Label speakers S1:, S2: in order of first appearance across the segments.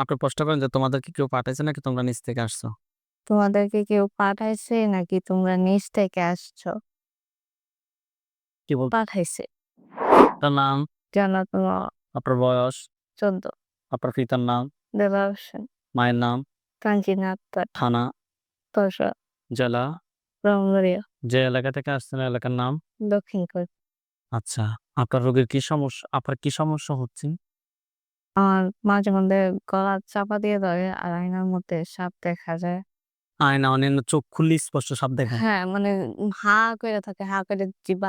S1: আপনি প্রশ্ন করেন যে তোমাদেরকে কেউ পাঠাইছে নাকি? তোমরা নিচ থেকে আসছো?
S2: তোমাদেরকে কেউ পাঠাইছে নাকি? তোমরা নিচ থেকে আসছো?
S1: কি বল
S2: পাঠাইছে।
S1: তার নাম,
S2: মা
S1: আপনার বয়স,
S2: ১৪
S1: আপনার পিতার নাম,
S2: হোসেন,
S1: মায়ের নাম,
S2: আক্তার,
S1: থানা,
S2: তসা,
S1: জেলা,
S2: ব্রাহ্মণবাড়িয়া,
S1: যে এলাকা থেকে আসছেন এলাকার নাম।
S2: দক্ষিণ।
S1: আচ্ছা, আপনার রোগীর কি সমস্যা আপনার কি সমস্যা হচ্ছে?
S2: আমার মাঝে মধ্যে গলা চাপা দিয়ে ধরে আর আয়নার মধ্যে সাপ দেখা যায়।
S1: আয়না অন্যান্য চোখ খুললে স্পষ্ট সাপ দেখেন।
S2: হ্যাঁ, মানে হা কইরা থাকে, হা কইরা জিহ্বা।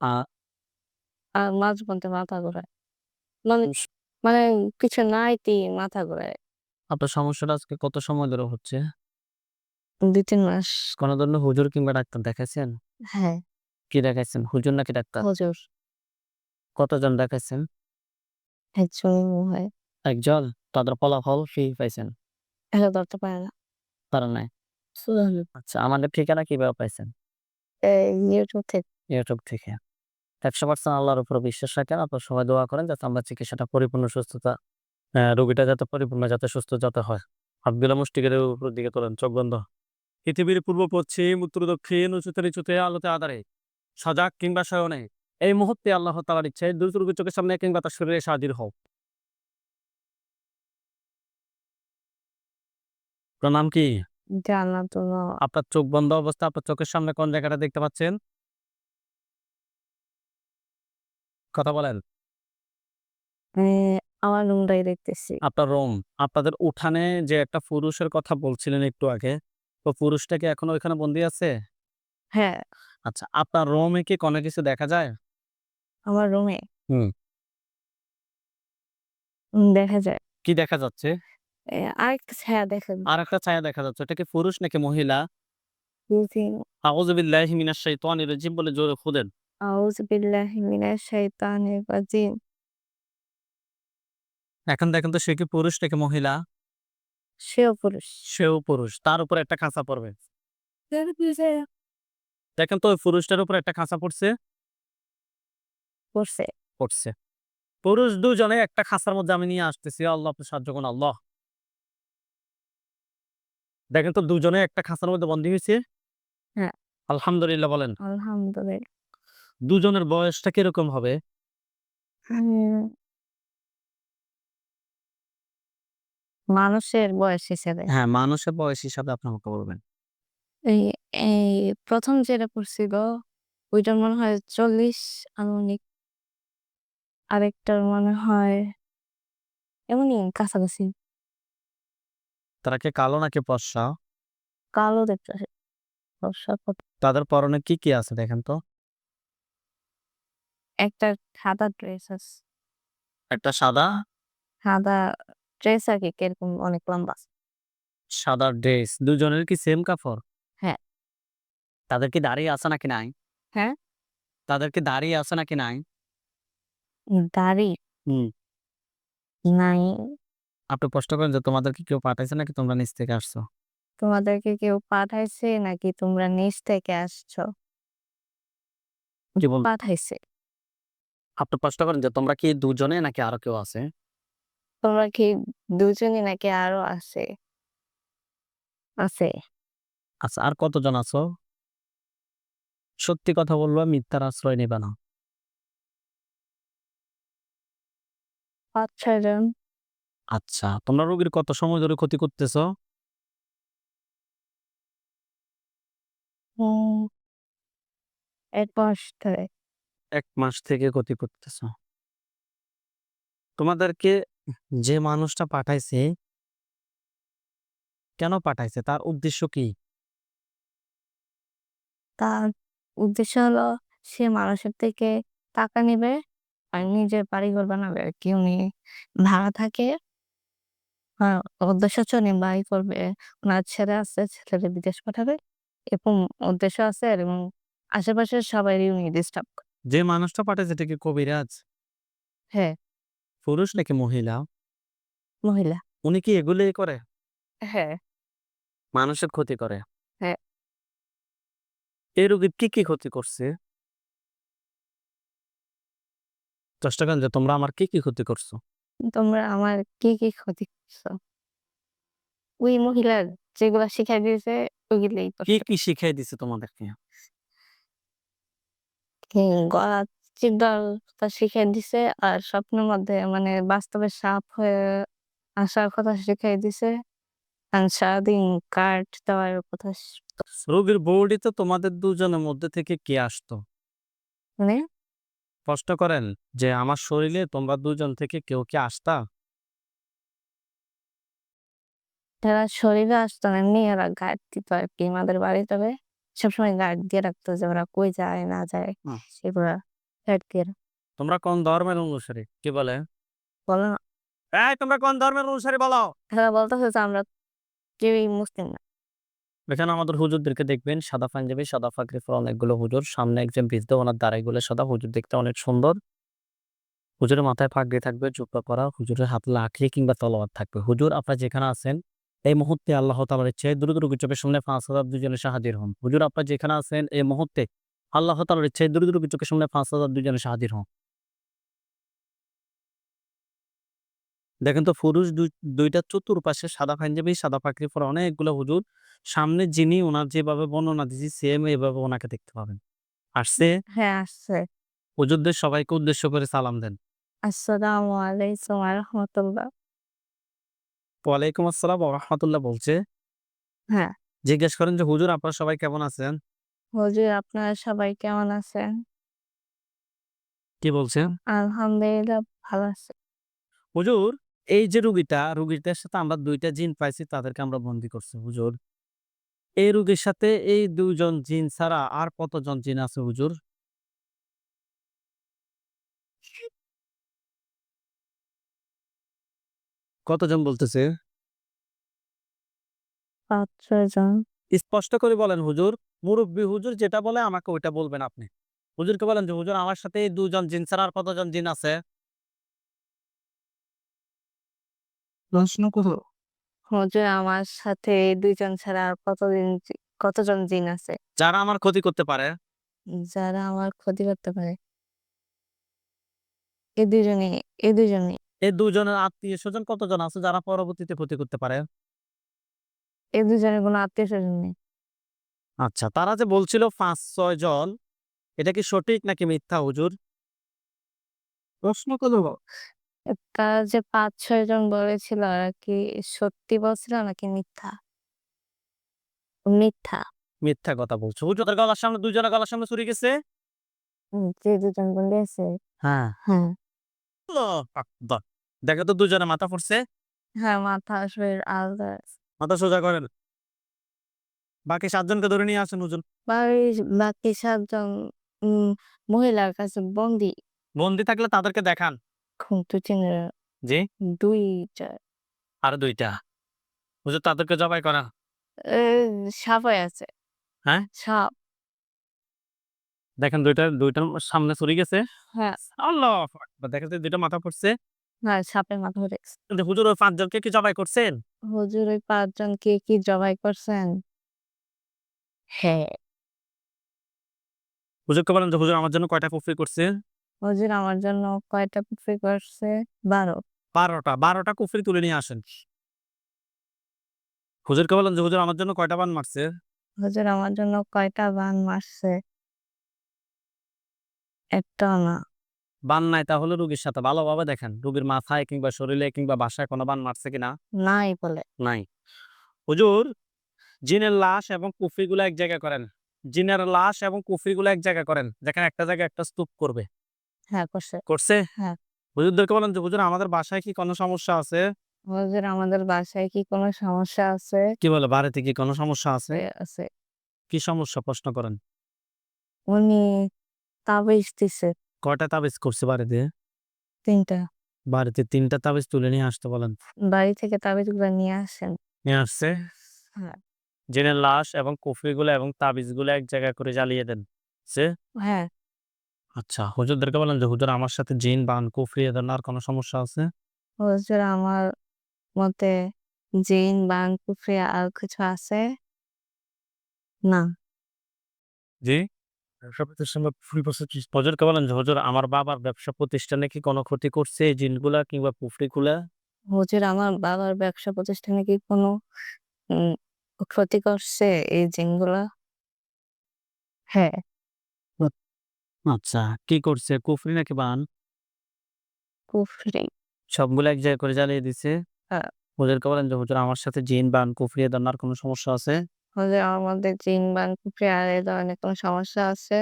S1: আ
S2: আর মাঝে মধ্যে মাথা ঘুরায়। মানে মানে কিছু নাইতেই মাথা ঘুরায়।
S1: আপনার সমস্যাটা আজকে কত সময় ধরে হচ্ছে?
S2: ২-৩ মাস।
S1: কোন ধরনের হুজুর কিংবা ডাক্তার দেখাইছেন?
S2: হ্যাঁ,
S1: কি দেখাইছেন? হুজুর নাকি ডাক্তার?
S2: হুজুর।
S1: কতজন দেখাইছেন?
S2: একজনই মনে হয়।
S1: একজন? তাদের ফলাফল কি পাইছেন?
S2: এটা ধরতে পারে না।
S1: পারেন নাই? আচ্ছা, আমাদের ঠিকানা কীভাবে পাইছেন?
S2: এই ইউটিউব থেকে।
S1: ইউটিউব থেকে। ১০০% আল্লাহর উপর বিশ্বাস রাখেন। আপনারা সবাই দোয়া করেন যাতে আমরা চিকিৎসাটা পরিপূর্ণ সুস্থতা অ্যা রোগীটা যাতে পরিপূর্ণ যাতে সুস্থ যাতে হয়। হাতগুলা মুষ্টিকে উপরের দিকে তোলেন, চোখ বন্ধ। পৃথিবীর পূর্ব পশ্চিম, উত্তর দক্ষিণ, উঁচুতে নিচুতে, আলোতে আঁধারে, সজাগ কিংবা শয়নে এই মুহূর্তে আল্লাহ তাআলার ইচ্ছায় দ্রুত রোগীর চোখের সামনে কিংবা তার শরীরে হও। আপনার নাম কি? আপনার চোখ বন্ধ অবস্থায় আপনার চোখের সামনে কোন জায়গাটা দেখতে পাচ্ছেন? কথা বলেন।
S2: আমার রুমটাই দেখতেছি।
S1: আপনার রুম। আপনাদের উঠানে যে একটা পুরুষের কথা বলছিলেন একটু আগে, তো পুরুষটা কি এখনও ওইখানে বন্দী আছে?
S2: হ্যাঁ,
S1: আচ্ছা, আপনার রুমে কি কোনো কিছু দেখা যায়?
S2: আমার রুমে
S1: হুম।
S2: উম দেখা যায়।
S1: কি দেখা যাচ্ছে?
S2: এ আরেকটা ছায়া দেখা যায়।
S1: আরেকটা ছায়া দেখা যাচ্ছে। এটা কি পুরুষ নাকি মহিলা?
S2: বুঝি
S1: আউযু বিল্লাহি মিনাশ শাইতানির রাজিম বলে জোরে খুদেন।
S2: আউযু বিল্লাহি মিনাশ শাইতানির রাজিম।
S1: এখন দেখেন তো সে কি পুরুষ নাকি মহিলা?
S2: সেও পুরুষ।
S1: সেও পুরুষ। তার উপরে একটা খাঁচা পড়বে। দেখেন তো ওই পুরুষটার উপর একটা খাঁচা পড়ছে?
S2: পড়ছে।
S1: পড়ছে। পুরুষ দুজনে একটা খাঁচার মধ্যে আমি নিয়ে আসতেছি। আল্লাহ আপনি সাহায্য করুন আল্লাহ। দেখেন তো দুজনে একটা খাঁচার মধ্যে বন্দী হইছে?
S2: হ্যাঁ।
S1: আলহামদুলিল্লাহ বলেন।
S2: আলহামদুলিল্লাহ।
S1: দুজনের বয়সটা কীরকম হবে?
S2: মানুষের বয়স হিসেবে।
S1: হ্যাঁ, মানুষের বয়স হিসাবে আপনি আমাকে বলবেন।
S2: এই ১ম যেটা পড়ছিল ওইটার মনে হয় ৪০ আনুমানিক। আরেকটার মনে হয় এমনই কাছাকাছি।
S1: তারা কি কালো নাকি ফর্সা?
S2: কালো। ফর্সা কত
S1: তাদের পরনে কি, কি আছে দেখেন তো?
S2: একটা সাদা ড্রেস আছে।
S1: একটা সাদা
S2: সাদা ড্রেস আর কি কীরকম অনেক লম্বা।
S1: সাদা ড্রেস। দুজনের কি সেম কাপড়?
S2: হ্যাঁ।
S1: তাদের কি দাড়ি আছে নাকি নাই?
S2: হ্যাঁ?
S1: তাদের কি দাড়ি আছে নাকি নাই? হুম।
S2: নাই।
S1: আপনি প্রশ্ন করেন যে তোমাদেরকে কেউ পাঠাইছে নাকি তোমরা নিচ থেকে আসছো?
S2: তোমাদেরকে কেউ পাঠাইছে নাকি তোমরা নিচ থেকে আসছো?
S1: জি বলুন।
S2: পাঠাইছে।
S1: আপনি প্রশ্ন করেন যে তোমরা কি দুজনে নাকি আরও কেউ আছে?
S2: তোমরা কি দুজনই নাকি আরও আছে? আছে।
S1: আচ্ছা, আর কতজন আছো? সত্যি কথা বলবা, মিথ্যার আশ্রয় নিবা না।
S2: ৫-৬
S1: আচ্ছা, তোমরা রোগীর কত সময় ধরে ক্ষতি করতেছো?
S2: ১ মাস ধরে।
S1: ১ মাস থেকে ক্ষতি করতেছো। তোমাদেরকে যে মানুষটা পাঠাইছে কেন পাঠাইছে? তার উদ্দেশ্য কি?
S2: তার উদ্দেশ্য হলো সে মানুষের থেকে টাকা নিবে আর নিজের বাড়িঘর বানাবে আরকি। উনি ভাড়া থাকে। হ্যাঁ, উদ্দেশ্য হচ্ছে উনি বাড়ি করবে। উনার ছেলে আছে, ছেলেরে বিদেশ পাঠাবে। এরকম উদ্দেশ্য আছে এবং আশেপাশের সবারই উনি ডিস্টার্ব
S1: যে মানুষটা পাঠাইছে এটা কি কবিরাজ?
S2: হ্যাঁ,
S1: পুরুষ নাকি মহিলা?
S2: মহিলা।
S1: উনি কি এগুলোই করে?
S2: হ্যাঁ।
S1: মানুষের ক্ষতি করে?
S2: হ্যাঁ।
S1: এই রোগীর কি, কি ক্ষতি করছে? চেষ্টা করেন যে তোমরা আমার কি, কি ক্ষতি করছ?
S2: তোমরা আমার কি, কি ক্ষতি করছ? ওই মহিলা যেগুলা শিখাই দিয়েছে ওগুলাই
S1: কি, কি শিখাই দিছে তোমাদেরকে?
S2: হুম, গলা চিপ কথা শিখাই দিছে। আর স্বপ্নের মধ্যে মানে বাস্তবে সাপ হয়ে আসার কথা শিখাই দিছে। আর সারাদিন কার্ড দেওয়ার কথা
S1: রোগীর বোর্ডে তোমাদের দুজনের মধ্যে থেকে কে আসতো?
S2: মানে?
S1: প্রশ্ন করেন যে আমার শরীরে তোমরা দুজন থেকে কেউ কি আসতা?
S2: তারা শরীরে আসতো না, এমনি ওরা গার্ড দিত আরকি আমাদের বাড়িতে সবসময় গার্ড দিয়ে রাখতো যে ওরা কই যায় না যায়। সেগুলা গার্ড দিয়ে
S1: তোমরা কোন ধর্মের অনুসারী? কে বলে?
S2: বলো না।
S1: এই তোমরা কোন ধর্মের অনুসারী বলো?
S2: তারা বলতেছে যে আমরা কেউই মুসলিম না।
S1: এখানে আমাদের হুজুরদেরকে দেখবেন সাদা পাঞ্জাবি, সাদা পাগড়ি পরা অনেকগুলো হুজুর। সামনে একজন বৃদ্ধ ওনার দাড়িগুলো সাদা। হুজুর দেখতে অনেক সুন্দর। হুজুরের মাথায় পাগড়ি থাকবে, জুব্বা করা হুজুরের হাত লাঠি কিংবা তলোয়ার থাকবে। হুজুর আপনারা যেখানে আছেন এই মুহূর্তে আল্লাহ তাআলার ইচ্ছায় দ্রুত রোগীর চোখের সামনে ৫০০০ দুইজনের সাথে হাজির হন। হুজুর আপনারা যেখানে আছেন এই মুহূর্তে আল্লাহ তাআলার ইচ্ছায় দ্রুত রোগীর চোখের সামনে ৫০০০ দুইজনের সাথে হাজির হন। দেখেন তো দুই দুইটা চতুর্পাশে সাদা পাঞ্জাবি, সাদা পাগড়ি পরা অনেকগুলো হুজুর। সামনে যিনি ওনার যেভাবে বর্ণনা দিছি সেম এভাবে ওনাকে দেখতে পাবেন। আসছে?
S2: হ্যাঁ, আসছে।
S1: হুজুরদের সবাইকে উদ্দেশ্য করে সালাম দেন।
S2: আসসালামু আলাইকুম ওয়া রাহমাতুল্লাহ।
S1: ওয়ালাইকুম আসসালাম ওয়া রাহমাতুল্লাহ বলছে।
S2: হ্যাঁ।
S1: জিজ্ঞেস করেন যে হুজুর আপনারা সবাই কেমন আছেন?
S2: হুজুর আপনারা সবাই কেমন আছেন?
S1: কি বলছে?
S2: আলহামদুলিল্লাহ ভালো আছি।
S1: হুজুর এই যে রুগীটা, রুগীটার সাথে আমরা ২ টা জিন পাইছি তাদেরকে আমরা বন্দী করছি হুজুর। এই রুগীর সাথে এই ২ জন ছাড়া আর কতজন জিন আছে হুজুর? কতজন বলতেছে?
S2: ৫-৬
S1: স্পষ্ট করে বলেন হুজুর। মুরুব্বি হুজুর যেটা বলে আমাকে ওইটা বলবেন আপনি। হুজুরকে বলেন যে হুজুর আমার সাথে এই দুজন জিন ছাড়া আর কতজন জিন আছে? প্রশ্ন করো।
S2: হুজুর আমার সাথে এই ২ ছাড়া আর কতদিন জি কতজন জিন আছে?
S1: যারা আমার ক্ষতি করতে পারে?
S2: যারা আমার ক্ষতি করতে পারে। এই ২ জনই, এই ২ জনই।
S1: এই ২ জনের আত্মীয়স্বজন কতজন আছে যারা পরবর্তীতে ক্ষতি করতে পারে?
S2: এই ২ জনের কোনো আত্মীয়স্বজন নেই।
S1: আচ্ছা তারা যে বলছিল ৫-৬ জন এটা কি সঠিক নাকি মিথ্যা হুজুর? প্রশ্ন করো।
S2: এ তারা যে ৫-৬ জন বলেছিল ওরা কি সত্যি বলছিল নাকি মিথ্যা? মিথ্যা।
S1: মিথ্যা কথা বলছো। হুজুর ওদের গলার সামনে ২ জনের গলার সামনে ছুরি গেছে?
S2: হুম, যে ২ জন বলে আছে।
S1: হ্যাঁ।
S2: হ্যাঁ।
S1: আল্লাহু আকবার! দেখো তো ২ জনের মাথা পড়ছে?
S2: হ্যাঁ, মাথা শরীর আলাদা।
S1: মাথা সোজা করেন। বাকি ৭ জনকে ধরে নিয়ে আসেন হুজুর।
S2: বাড়ির বাকি ৭ জন উম মহিলার কাছে বন্দী।
S1: বন্দী থাকলে তাদেরকে দেখান।
S2: খুঁতো চিনে
S1: জি?
S2: ২
S1: আর ২ টা। হুজুর তাদেরকে জবাই করা।
S2: এ সাপ আছে।
S1: হ্যাঁ?
S2: সাপ।
S1: দেখেন ২ টার ২ টার সামনে গেছে।
S2: হ্যাঁ।
S1: আল্লাহু আকবার! দেখেন তো ২ মাথা পড়ছে।
S2: সাপের মাথা
S1: কিন্তু হুজুর ওই ৫ জনকে কি জবাই করছেন?
S2: হুজুর ওই ৫ জনকে কি জবাই করছেন? হ্যাঁ।
S1: হুজুরকে বলেন যে হুজুর আমার জন্য কয়টা কুফরি করছে?
S2: হুজুর আমার জন্য কয়টা কুফরি করছে? ১২
S1: ১২ টা। ১২ টা কুফরি তুলে নিয়ে আসেন। হুজুরকে বলেন যে হুজুর আমার জন্য কয়টা বান মারছে?
S2: হুজুর আমার জন্য কয়টা বান মারছে? একটাও না।
S1: বান নাই তাহলে রোগীর সাথে ভালোভাবে দেখেন। রোগীর মাথায় কিংবা শরীরে কিংবা বাসায় কোনো বান মারছে কিনা?
S2: নাই বলে।
S1: নাই। হুজুর জিনের লাশ এবং কুফরিগুলো এক জায়গায় করেন। জিনের লাশ এবং কুফরিগুলো এক জায়গায় করেন। যেখানে একটা জায়গায় একটা স্তূপ করবে।
S2: হ্যাঁ, করছে।
S1: করছে?
S2: হ্যাঁ।
S1: হুজুরদেরকে বলেন যে হুজুর আমাদের বাসায় কি কোনো সমস্যা আছে?
S2: হুজুর আমাদের বাসায় কি কোনো সমস্যা আছে?
S1: কি বলে বাড়িতে কি কোনো সমস্যা আছে?
S2: আছে।
S1: কি সমস্যা প্রশ্ন করেন।
S2: উনি তাবিজ দিছে।
S1: কয়টা তাবিজ করছে বাড়িতে?
S2: ৩ টা।
S1: বাড়িতে ৩ টা তাবিজ তুলে নিয়ে আসতে বলেন।
S2: বাড়ি থেকে তাবিজগুলো নিয়ে আসেন।
S1: নিয়ে আসছে?
S2: হ্যাঁ।
S1: জিনের লাশ এবং কুফরিগুলো এবং তাবিজগুলো এক জায়গায় করে জ্বালিয়ে দেন। সে?
S2: হ্যাঁ।
S1: আচ্ছা হুজুরদেরকে বলেন যে হুজুর আমার সাথে জিন, বান, কুফরি এ ধরনের আর কোনো সমস্যা আছে?
S2: হুজুর আমার মতে জিন, বান, কুফরি আর কিছু আছে? না।
S1: জি?
S3: ব্যবসা কুফরি বলছে
S1: হুজুরকে বলেন যে, "হুজুর আমার বাবার ব্যবসা প্রতিষ্ঠানে কি কোনো ক্ষতি করছে এই জিনগুলা কিংবা কুফরিগুলা?"
S2: হুজুর আমার বাবার ব্যবসা প্রতিষ্ঠানে কি কোনো ক্ষতি করছে এই জিনগুলা? হ্যাঁ।
S1: আচ্ছা, কি করছে? কুফরি নাকি বান?
S2: কুফরি।
S1: সবগুলো এক জায়গায় করে জ্বালিয়ে দিছে?
S2: হ্যাঁ।
S1: হুজুরকে বলেন যে, "হুজুর আমার সাথে জিন, বান, কুফরি এ ধরনের কোনো সমস্যা আছে?"
S2: হুজুর আমাদের জিন, বান, কুফরি আর এ ধরনের কোনো সমস্যা আছে?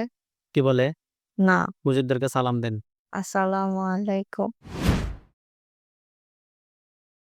S1: কি বলে?
S2: না।
S1: হুজুরদেরকে সালাম দেন।
S2: আসসালামু আলাইকুম।